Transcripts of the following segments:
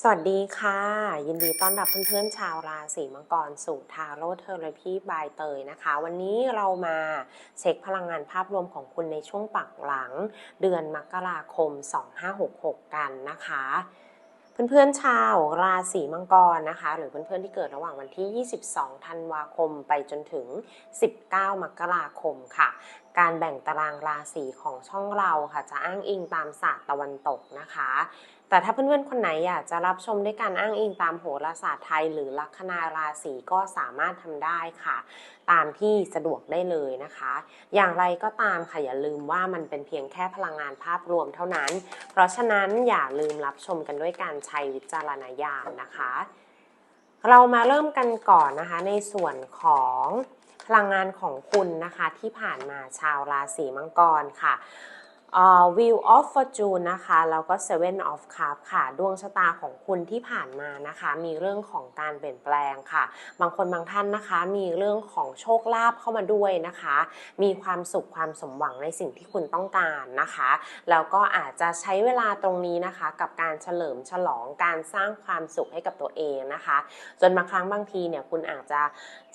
สวัสดีค่ะ ยินดีต้อนรับเพื่อนๆชาวราศีมังกรสู่ทาโร่เทอร์พีบายเตยนะคะ วันนี้เรามาเช็คพลังงานภาพรวมของคุณในช่วงปักหลัง เดือนมกราคม 2566 กันนะคะ เพื่อนๆชาวราศีมังกรนะคะ หรือเพื่อนๆที่เกิดระหว่างวันที่ 22 ธันวาคมไปจนถึง 19 มกราคมค่ะ การแบ่งตารางราศีของช่องเราค่ะ จะอ้างอิงตามศาสตร์ตะวันตกนะคะ แต่ถ้าเพื่อนๆคนไหนอยากจะรับชมด้วยการอ้างอิงตามโหราศาสตร์ไทย หรือลัคนาราศีก็สามารถทำได้ค่ะ ตามที่สะดวกได้เลยนะคะ อย่างไรก็ตามค่ะอย่าลืมว่ามันเป็นเพียงแค่พลังงานภาพรวมเท่านั้น เพราะฉะนั้นอย่าลืมรับชมกันด้วยการใช้วิจารณญาณนะคะ เรามาเริ่มกันก่อนนะคะในส่วนของ พลังงานของคุณนะคะที่ผ่านมาชาวราศีมังกรค่ะ Wheel of Fortune นะคะแล้วก็ Seven of Cups ค่ะ ดวงชะตาของคุณที่ผ่านมานะคะ มีเรื่องของการเปลี่ยนแปลงค่ะ บางคนบางท่านนะคะ มีเรื่องของโชคลาภเข้ามาด้วยนะคะ มีความสุขความสมหวังในสิ่งที่คุณต้องการนะคะ แล้วก็อาจจะใช้เวลาตรงนี้นะคะ กับการเฉลิมฉลองการสร้างความสุขให้กับตัวเองนะคะ จนบางครั้งบางทีเนี่ยคุณอาจจะ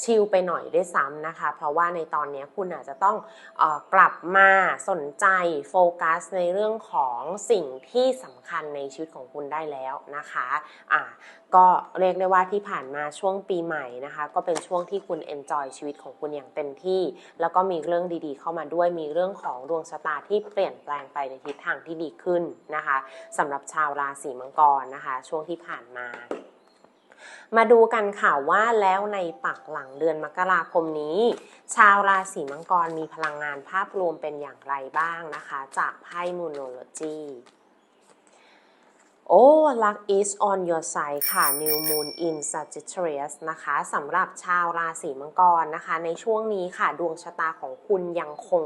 ชิลไปหน่อยด้วยซ้ำนะคะ เพราะว่าในตอนนี้คุณอาจจะต้องออกลับมาสนใจโฟกัสในเรื่องของสิ่งที่สำคัญในชีวิตของคุณได้แล้วนะคะอ่าก็เรียกได้ว่าที่ผ่านมาช่วงปีใหม่นะคะ ก็เป็นช่วงที่คุณเอนจอยชีวิตของคุณอย่างเต็มที่ แล้วก็มีเรื่องดีๆ เข้ามาด้วยมีเรื่องของดวงชะตาที่เปลี่ยนแปลงไปในทิศทางที่ดีขึ้นนะคะสำหรับชาวราศีมังกรนะคะ ช่วงที่ผ่านมา มาดูกันค่ะว่าแล้วในปักหลังเดือนมกราคมนี้ ชาวราศีมังกรมีพลังงานภาพรวมเป็นอย่างไรบ้างนะคะ จากไพ่มูโนโลจี โอ้ luck is on your side ค่ะ new moon in Sagittarius นะคะสำหรับชาวราศีมังกรนะคะ ในช่วงนี้ค่ะ ดวงชะตาของคุณยังคง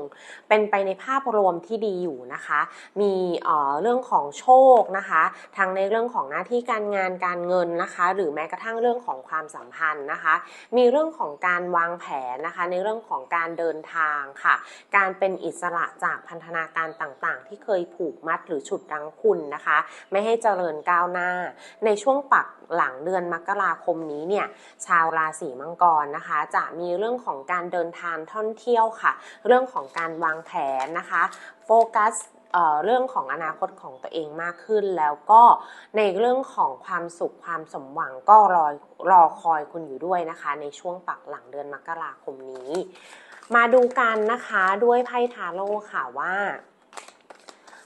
เป็นไปในภาพรวมที่ดีอยู่นะคะ มีเอ่อเรื่องของโชคนะคะ ทั้งในเรื่องของหน้าที่การงานการเงินนะคะ หรือแม้กระทั่งเรื่องของความสัมพันธ์นะคะ มีเรื่องของการวางแผนนะคะ ในเรื่องของการเดินทางค่ะ การเป็นอิสระจากพันธนาการต่างๆ ที่เคยผูกมัดหรือฉุดรั้งคุณนะคะ ไม่ให้เจริญก้าวหน้า ในช่วงปักหลังเดือนมกราคมนี้เนี่ยชาวราศีมังกรนะคะ จะมีเรื่องของการเดินทางท่องเที่ยวค่ะ เรื่องของการวางแผนนะคะโฟกัสเอ่อเรื่องของอนาคตของตัวเองมากขึ้น แล้วก็ในเรื่องของความสุขความสมหวังก็รอรอคอยคุณอยู่ด้วยนะคะ ในช่วงปักหลังเดือนมกราคมนี้ มาดูกันนะคะด้วยไพ่ทาโร่ค่ะว่า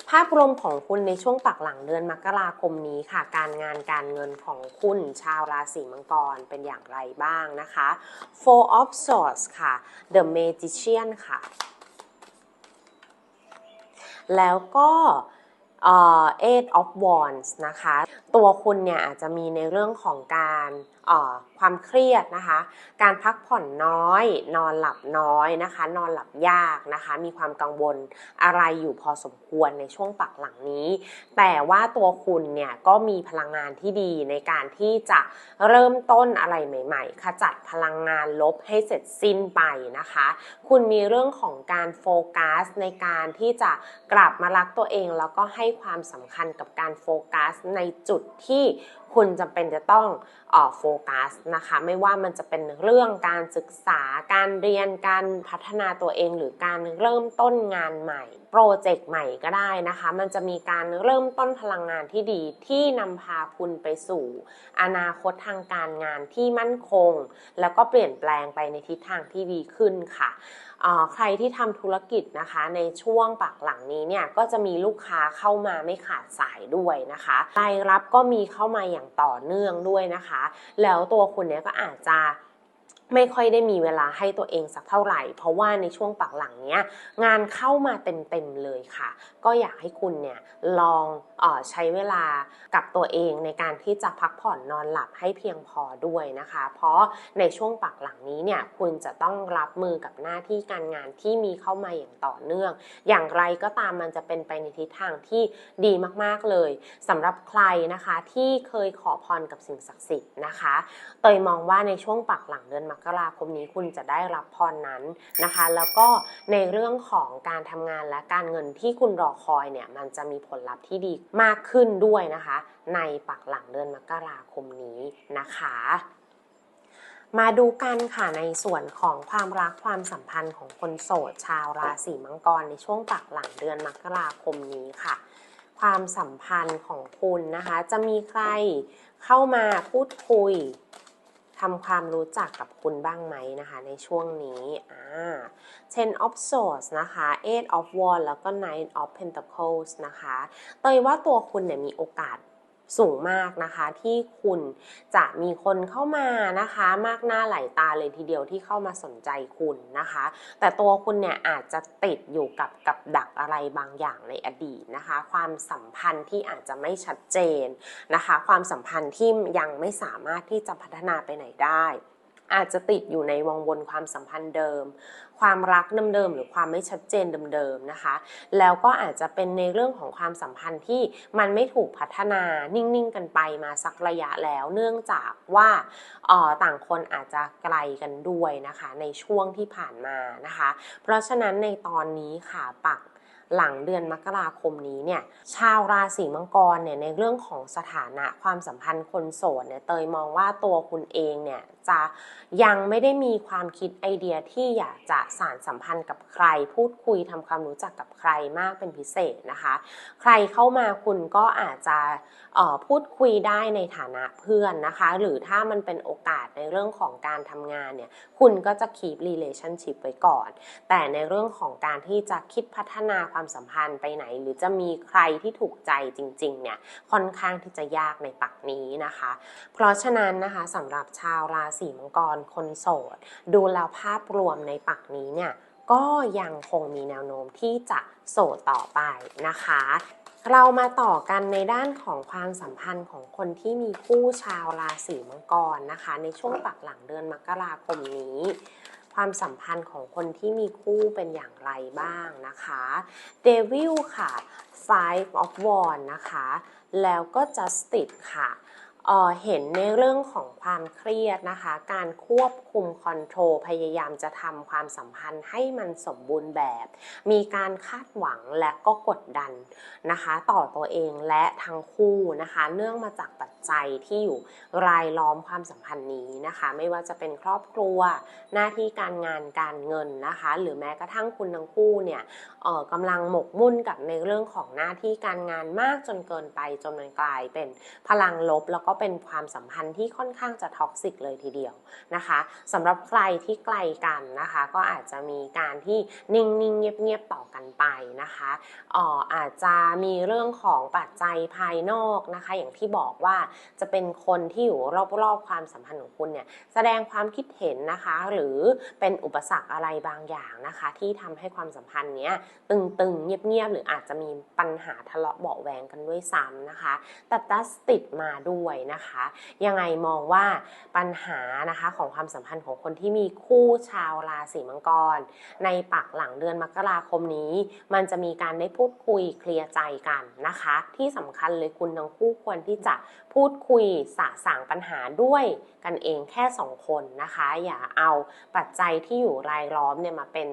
ภาพรวมของคุณในช่วงปักหลังเดือนมกราคมนี้ค่ะ การงานการเงินของคุณชาวราศีมังกรเป็นอย่างไรบ้างนะคะ Four of Swords ค่ะ The Magician ค่ะ แล้วก็เอ่อ Eight of Wands นะคะ ตัวคุณเนี่ยอาจจะมีในเรื่องของการ ความเครียดนะคะ การพักผ่อนน้อย นอนหลับน้อยนะคะ นอนหลับยากนะคะ มีความกังวลอะไรอยู่พอสมควรในช่วงปักหลังนี้ แต่ว่าตัวคุณเนี่ยก็มีพลังงานที่ดีในการที่จะเริ่มต้นอะไรใหม่ๆ ขจัดพลังงานลบให้เสร็จสิ้นไปนะคะ คุณมีเรื่องของการโฟกัสในการที่จะกลับมารักตัวเอง แล้วก็ให้ความสำคัญกับการโฟกัสในจุดที่คุณจำเป็นจะต้องออโฟกัสนะคะ ไม่ว่ามันจะเป็นเรื่องการศึกษาการเรียนการพัฒนาตัวเองหรือการเริ่มต้นงานใหม่ โปรเจกต์ใหม่ก็ได้นะคะ มันจะมีการเริ่มต้นพลังงานที่ดีที่นำพาคุณไปสู่ อนาคตทางการงานที่มั่นคง แล้วก็เปลี่ยนแปลงไปในทิศทางที่ดีขึ้นค่ะใครที่ทำธุรกิจนะคะในช่วงปักหลังนี้เนี่ยก็จะมีลูกค้าเข้ามาไม่ขาดสายด้วยนะคะรายรับก็มีเข้ามาอย่างต่อเนื่องด้วยนะคะ แล้วตัวคุณเนี่ยก็อาจจะ ไม่ค่อยได้มีเวลาให้ตัวเองสักเท่าไหร่ เพราะว่าในช่วงปักหลังเนี้ยงานเข้ามาเต็มๆเลยค่ะ ก็อยากให้คุณเนี่ยลองเออใช้เวลากับตัวเองในการที่จะพักผ่อนนอนหลับให้เพียงพอด้วยนะคะ เพราะในช่วงปักหลังนี้เนี่ยคุณจะต้องรับมือกับหน้าที่การงานที่มีเข้ามาอย่างต่อเนื่อง อย่างไรก็ตามมันจะเป็นไปในทิศทางที่ดีมากๆเลยสำหรับใครนะคะที่เคยขอพรกับสิ่งศักดิ์สิทธิ์นะคะ เตยมองว่าในช่วงปักหลังเดือนมกกราคมนี้คุณจะได้รับพรนั้นนะคะ แล้วก็ในเรื่องของการทำงานและการเงินที่คุณรอคอยเนี่ยมันจะมีผลลัพธ์ที่ดีมากขึ้นด้วยนะคะ ในปักหลังเดือนมกราคมนี้นะคะมาดูกันค่ะในส่วนของความรักความสัมพันธ์ของคนโสด ชาวราศีมังกรในช่วงปักหลังเดือนมกราคมนี้ค่ะ ความสัมพันธ์ของคุณนะคะ จะมีใครเข้ามาพูดคุย ทำความรู้จักกับคุณบ้างไหมนะคะ ในช่วงนี้อ่า Ten of Swords นะคะ Eight of Wands แล้วก็ Nine of Pentacles นะคะ เตยว่าตัวคุณเนี่ยมีโอกาส สูงมากนะคะ ที่คุณจะมีคนเข้ามานะคะ มากหน้าหลายตาเลยทีเดียวที่เข้ามาสนใจคุณนะคะ แต่ตัวคุณเนี่ยอาจจะติดอยู่กับกับดักอะไรบางอย่างในอดีตนะคะ ความสัมพันธ์ที่อาจจะไม่ชัดเจนนะคะ ความสัมพันธ์ที่ยังไม่สามารถที่จะพัฒนาไปไหนได้ อาจจะติดอยู่ในวงวนความสัมพันธ์เดิม ความรักเดิมๆหรือความไม่ชัดเจนเดิมๆนะคะ แล้วก็อาจจะเป็นในเรื่องของความสัมพันธ์ที่มันไม่ถูกพัฒนานิ่งๆกันไปมาสักระยะแล้ว เนื่องจากว่าออต่างคนอาจจะไกลกันด้วยนะคะ ในช่วงที่ผ่านมานะคะ เพราะฉะนั้นในตอนนี้ค่ะปักหลังเดือนมกราคมนี้เนี่ยชาวราศีมังกรเนี่ยในเรื่องของสถานะความสัมพันธ์คนโสดเนี่ยเตยมองว่าตัวคุณเองเนี่ย จะยังไม่ได้มีความคิดไอเดียที่อยากจะสานสัมพันธ์กับใคร พูดคุยทำความรู้จักกับใครมากเป็นพิเศษนะคะ ใครเข้ามาคุณก็อาจจะออพูดคุยได้ในฐานะเพื่อนนะคะ หรือถ้ามันเป็นโอกาสในเรื่องของการทำงานเนี่ยคุณก็จะ keep relationship ไว้ก่อน แต่ในเรื่องของการที่จะคิดพัฒนาความสัมพันธ์ไปไหน หรือจะมีใครที่ถูกใจจริงๆเนี่ยค่อนข้างที่จะยากในปักนี้นะคะ เพราะฉะนั้นนะคะสำหรับชาวราศีมังกรคนโสด ดูแล้วภาพรวมในปักนี้เนี่ยก็ยังคงมีแนวโน้มที่จะโสดต่อไปนะคะ เรามาต่อกันในด้านของความสัมพันธ์ของคนที่มีคู่ชาวราศีมังกรนะคะ ในช่วงปักหลังเดือนมกราคมนี้ ความสัมพันธ์ของคนที่มีคู่เป็นอย่างไรบ้างนะคะ Devil ค่ะ Five of Wands นะคะ แล้วก็ Justice ค่ะ เห็นในเรื่องของความเครียดนะคะ การควบคุมคอนโทรลพยายามจะทำความสัมพันธ์ให้มันสมบูรณ์แบบ มีการคาดหวังและก็กดดันนะคะ ต่อตัวเองและทั้งคู่นะคะ เนื่องมาจากปัจจัยที่อยู่รายล้อมความสัมพันธ์นี้นะคะ ไม่ว่าจะเป็นครอบครัว หน้าที่การงานการเงินนะคะ หรือแม้กระทั่งคุณทั้งคู่เนี่ยออกำลังหมกมุ่นกับในเรื่องของหน้าที่การงานมากจนเกินไปจนมันกลายเป็นพลังลบ แล้วก็เป็นความสัมพันธ์ที่ค่อนข้างจะท็อกซิกเลยทีเดียวนะคะสำหรับใครที่ไกลกันนะคะ ก็อาจจะมีการที่นิ่งๆเงียบๆต่อกันไปนะคะอออาจจะมีเรื่องของปัจจัยภายนอกนะคะ อย่างที่บอกว่าจะเป็นคนที่อยู่รอบๆความสัมพันธ์ของคุณเนี่ยแสดงความคิดเห็นนะคะ หรือเป็นอุปสรรคอะไรบางอย่างนะคะ ที่ทำให้ความสัมพันธ์เนี้ยตึงๆเงียบๆหรืออาจจะมีปัญหาทะเลาะเบาแวงกันด้วยซ้ำนะคะ แต่ดัสติดมาด้วยนะคะ ยังไงมองว่าปัญหานะคะของความสัมพันธ์ของคนที่มีคู่ชาวราศีมังกร ในปักหลังเดือนมกราคมนี้ มันจะมีการได้พูดคุยเคลียร์ใจกันนะคะ ที่สำคัญเลยคุณทั้งคู่ควรที่จะพูดูดคุยสะสางปัญหาด้วยกันเองแค่สองคนนะคะ อย่าเอาปัจจัยที่อยู่รายล้อมเนี่ยมาเป็น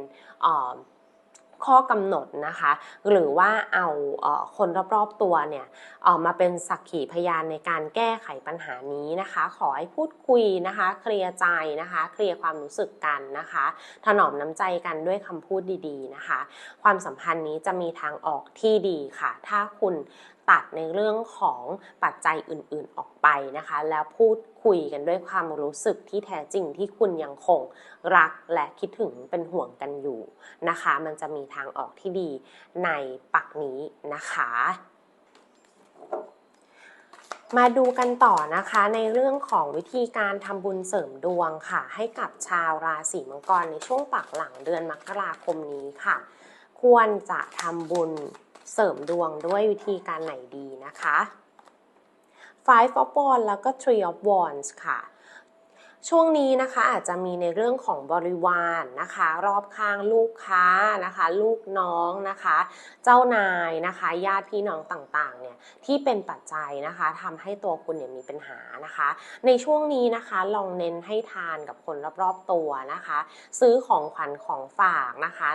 ข้อกำหนดนะคะ หรือว่าเอาเออคนรอบๆตัวเนี่ยออกมาเป็นสักขีพยานในการแก้ไขปัญหานี้นะคะ ขอให้พูดคุยนะคะ เคลียร์ใจนะคะ เคลียร์ความรู้สึกกันนะคะ ถนอมน้ำใจกันด้วยคำพูดดีๆนะคะ ความสัมพันธ์นี้จะมีทางออกที่ดีค่ะ ถ้าคุณ ตัดในเรื่องของปัจจัยอื่นๆออกไปนะคะ แล้วพูดคุยกันด้วยความรู้สึกที่แท้จริงที่คุณยังคงรักและคิดถึงเป็นห่วงกันอยู่นะคะ มันจะมีทางออกที่ดีในปักนี้นะคะมาดูกันต่อนะคะในเรื่องของวิธีการทำบุญเสริมดวงค่ะ ให้กับชาวราศีมังกรในช่วงปักหลังเดือนมกราคมนี้ค่ะ ควรจะทำบุญเสริมดวงด้วยวิธีการไหนดีนะคะ Five of Wands แล้วก็ Three of Wands ค่ะ ช่วงนี้นะคะอาจจะมีในเรื่องของบริวารนะคะ รอบข้างลูกค้านะคะ ลูกน้องนะคะ เจ้านายนะคะญาติพี่น้องต่างๆเนี่ยที่เป็นปัจจัยนะคะทำให้ตัวคุณเนี่ยมีปัญหานะคะ ในช่วงนี้นะคะลองเน้นให้ทานกับคนรอบๆตัวนะคะ ซื้อของขวัญของฝากนะคะ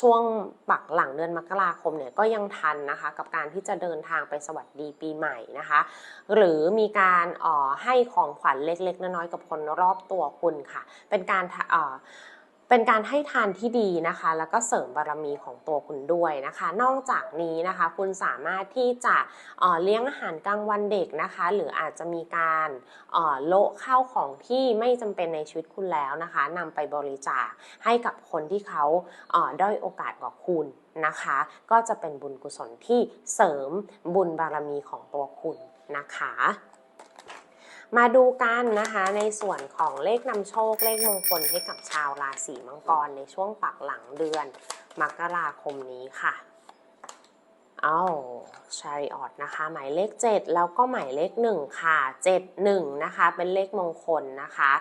ช่วงปักหลังเดือนมกราคมเนี่ยก็ยังทันนะคะกับการที่จะเดินทางไปสวัสดีปีใหม่นะคะ หรือมีการอ่อให้ของขวัญเล็กๆน้อยๆกับคนรอบตัวคุณค่ะ เป็นการเป็นการให้ทานที่ดีนะคะ แล้วก็เสริมบารมีของตัวคุณด้วยนะคะ นอกจากนี้นะคะคุณสามารถที่จะเเลี้ยงอาหารกลางวันเด็กนะคะ หรืออาจจะมีการโละข้าวของที่ไม่จำเป็นในชีวิตคุณแล้วนะคะนำไปบริจาคให้กับคนที่เขาเด้อยโอกาสกว่าคุณนะคะ ก็จะเป็นบุญกุศลที่เสริมบุญบารมีของตัวคุณนะคะ มาดูกันนะคะในส่วนของเลขนำโชคเลขมงคลให้กับชาวราศีมังกรในช่วงปักหลังเดือน มกราคมนี้ค่ะ เอาชาริออตนะคะ หมายเลข 7 แล้วก็หมายเลข 1 ค่ะ 71 นะคะ เป็นเลขมงคลนะคะ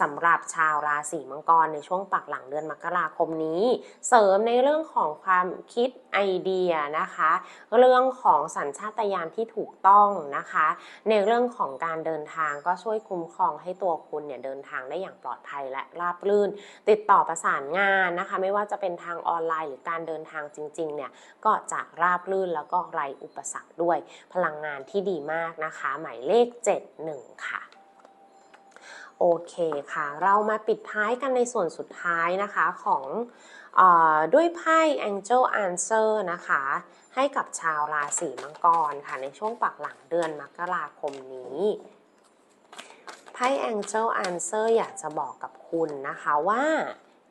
สำหรับชาวราศีมังกรในช่วงปักหลังเดือนมกราคมนี้ เสริมในเรื่องของความคิดไอเดียนะคะ เรื่องของสัญชาตญาณที่ถูกต้องนะคะ ในเรื่องของการเดินทางก็ช่วยคุ้มครองให้ตัวคุณเนี่ยเดินทางได้อย่างปลอดภัยและราบรื่น ติดต่อประสานงานนะคะ ไม่ว่าจะเป็นทางออนไลน์หรือการเดินทางจริงๆเนี่ยก็จะราบรื่นแล้วก็ไรอุปสรรคด้วย พลังงานที่ดีมากนะคะ หมายเลข 71 ค่ะโอเคค่ะ เรามาปิดท้ายกันในส่วนสุดท้ายนะคะของอด้วยไพ่ Angel Answer นะคะ ให้กับชาวราศีมังกรค่ะ ในช่วงปักหลังเดือนมกราคมนี้ไพ่ Angel Answer อยากจะบอกกับคุณนะคะว่า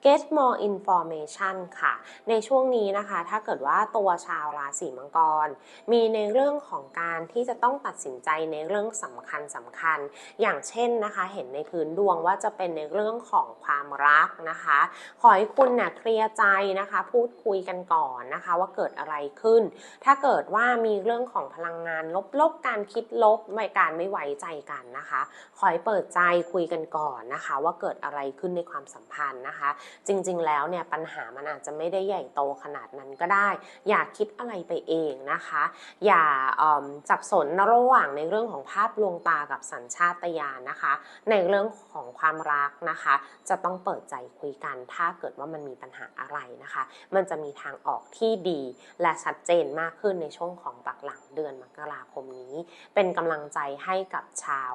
get more information ค่ะ ในช่วงนี้นะคะ ถ้าเกิดว่าตัวชาวราศีมังกร มีในเรื่องของการที่จะต้องตัดสินใจในเรื่องสำคัญสำคัญ อย่างเช่นนะคะ เห็นในพื้นดวงว่าจะเป็นในเรื่องของความรักนะคะ ขอให้คุณนะ่ะเคลียร์ใจนะคะ พูดคุยกันก่อนนะคะ ว่าเกิดอะไรขึ้น ถ้าเกิดว่ามีเรื่องของพลังงานลบๆ การคิดลบไม่การไม่ไว้ใจกันนะคะ ขอให้เปิดใจคุยกันก่อนนะคะ ว่าเกิดอะไรขึ้นในความสัมพันธ์นะคะจริงๆ แล้วเนี่ยปัญหามันอาจจะไม่ได้ใหญ่โตขนาดนั้นก็ได้ อย่าคิดอะไรไปเองนะคะ อย่าเอิ่มสับสนระหว่างในเรื่องของภาพลวงตากับสัญชาตญาณนะคะ ในเรื่องของความรักนะคะ จะต้องเปิดใจคุยกัน ถ้าเกิดว่ามันมีปัญหาอะไรนะคะ มันจะมีทางออกที่ดีและชัดเจนมากขึ้นในช่วงของปักหลังเดือนมกราคมนี้ เป็นกำลังใจให้กับชาว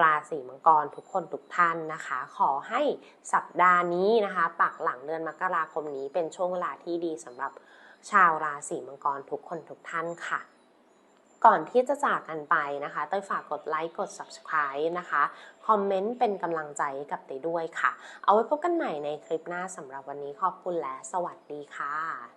ราศีมังกรทุกคนทุกท่านนะคะ ขอให้สัปดาห์นี้นะคะปักหลังเดือนมกราคมนี้เป็นช่วงเวลาที่ดีสำหรับชาวราศีมังกรทุกคนทุกท่านค่ะ ก่อนที่จะจากกันไปนะคะเต้ยฝากกดไลค์กด subscribe นะคะ คอมเมนต์เป็นกำลังใจกับเต้ยด้วยค่ะ เอาไว้พบกันใหม่ในคลิปหน้าสำหรับวันนี้ขอบคุณและสวัสดีค่ะ